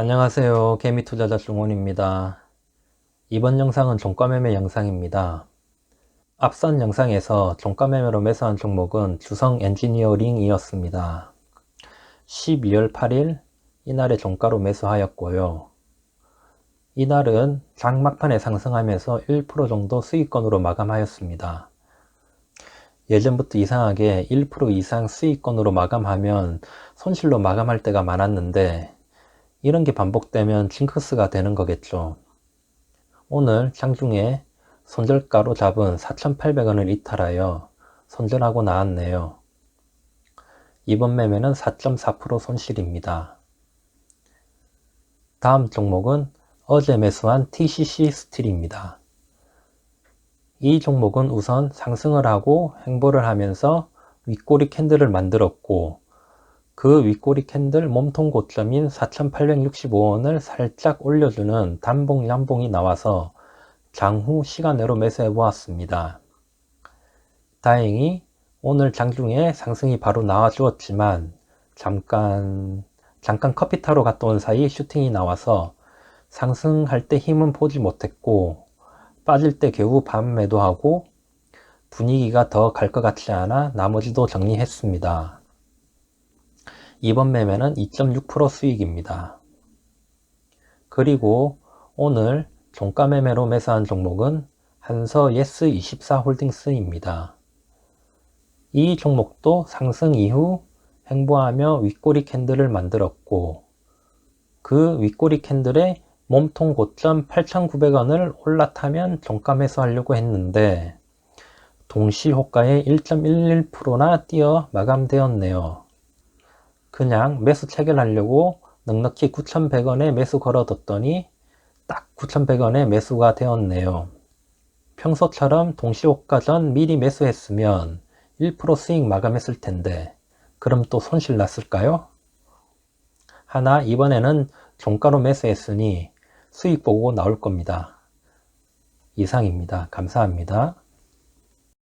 안녕하세요. 개미투자자 중원입니다. 이번 영상은 종가매매 영상입니다. 앞선 영상에서 종가매매로 매수한 종목은 주성 엔지니어링이었습니다. 12월 8일 이날의 종가로 매수하였고요. 이날은 장 막판에 상승하면서 1% 정도 수익권으로 마감하였습니다. 예전부터 이상하게 1% 이상 수익권으로 마감하면 손실로 마감할 때가 많았는데 이런 게 반복되면 징크스가 되는 거겠죠. 오늘 장중에 손절가로 잡은 4,800원을 이탈하여 손절하고 나왔네요. 이번 매매는 4.4% 손실입니다. 다음 종목은 어제 매수한 TCC 스틸입니다. 이 종목은 우선 상승을 하고 행보를 하면서 윗꼬리 캔들을 만들었고 그 윗꼬리 캔들 몸통 고점인 4865원을 살짝 올려주는 단봉 양봉이 나와서 장후 시간으로 매수해 보았습니다. 다행히 오늘 장중에 상승이 바로 나와 주었지만 잠깐 잠깐 커피 타러 갔다 온 사이 슈팅이 나와서 상승할 때 힘은 보지 못했고 빠질 때 겨우 반 매도하고 분위기가 더 갈 것 같지 않아 나머지도 정리했습니다. 이번 매매는 2.6% 수익입니다. 그리고 오늘 종가 매매로 매수한 종목은 한서 예스24 홀딩스입니다. 이 종목도 상승 이후 행보하며 윗꼬리 캔들을 만들었고 그 윗꼬리 캔들의 몸통 고점 8,900원을 올라타면 종가 매수하려고 했는데 동시 호가에 1.11%나 뛰어 마감되었네요. 그냥 매수 체결하려고 넉넉히 9,100원에 매수 걸어뒀더니 딱 9,100원에 매수가 되었네요. 평소처럼 동시호가 전 미리 매수했으면 1% 수익 마감했을 텐데 그럼 또 손실 났을까요? 하나 이번에는 종가로 매수했으니 수익 보고 나올 겁니다. 이상입니다. 감사합니다.